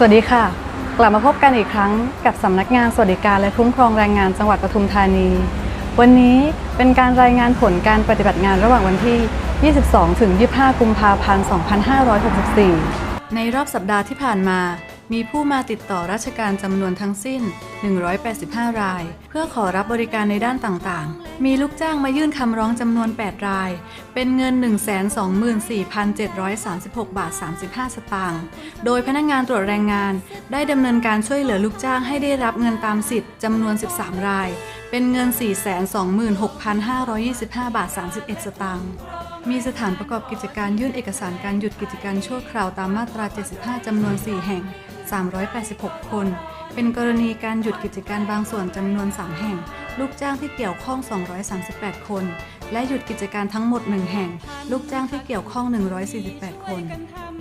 สวัสดีค่ะ กลับมาพบกันอีกครั้งกับสำนักงานสวัสดิการและคุ้มครองแรงงานจังหวัดปทุมธานี วันนี้เป็นการรายงานผลการปฏิบัติงานระหว่างวันที่ 22 ถึง 25 กุมภาพันธ์ 2564 ในรอบสัปดาห์ที่ผ่านมา มีผู้มาติดต่อราชการจำนวนทั้งสิ้น 185 ราย เพื่อขอรับบริการในด้านต่างๆ มีลูกจ้างมายื่นคำร้องจำนวน 8 ราย เป็นเงิน 124,736 บาท 35 สตางค์ โดยพนักงานตรวจแรงงาน ได้ดำเนินการช่วยเหลือลูกจ้างให้ได้รับเงินตามสิทธิ์จำนวน 13 ราย เป็นเงิน 426,525 บาท 31 สตางค์มีสถานประกอบกิจการยื่นเอกสารการหยุดกิจการชั่วคราวตามมาตรา 75 จำนวน 4 แห่ง 386 คน เป็นกรณีการหยุดกิจการบางส่วนจำนวน 3 แห่ง ลูกจ้างที่เกี่ยวข้อง 238 คน และหยุดกิจการทั้งหมด 1 แห่ง ลูกจ้างที่เกี่ยวข้อง 148 คน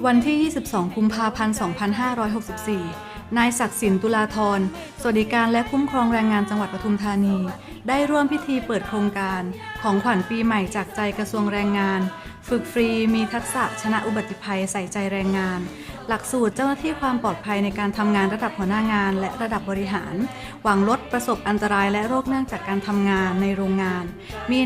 วันที่ 22 กุมภาพันธ์ 2564นายศักดิ์สินตุลาธร สวัสดิการและคุ้มครองแรงงานจังหวัดปทุมธานี ได้ร่วมพิธีเปิดโครงการ ของขวัญปีใหม่จากใจกระทรวงแรงงาน ฝึกฟรีมีทักษะชนะอุบัติภัยใส่ใจแรงงาน หลักสูตรเจ้าหน้าที่ความปลอดภัยในการทำงานระดับหัวหน้างาน และระดับบริหาร หวังลดประสบอันตรายและโรคเนื่องจากการทำงานในโรงงานมี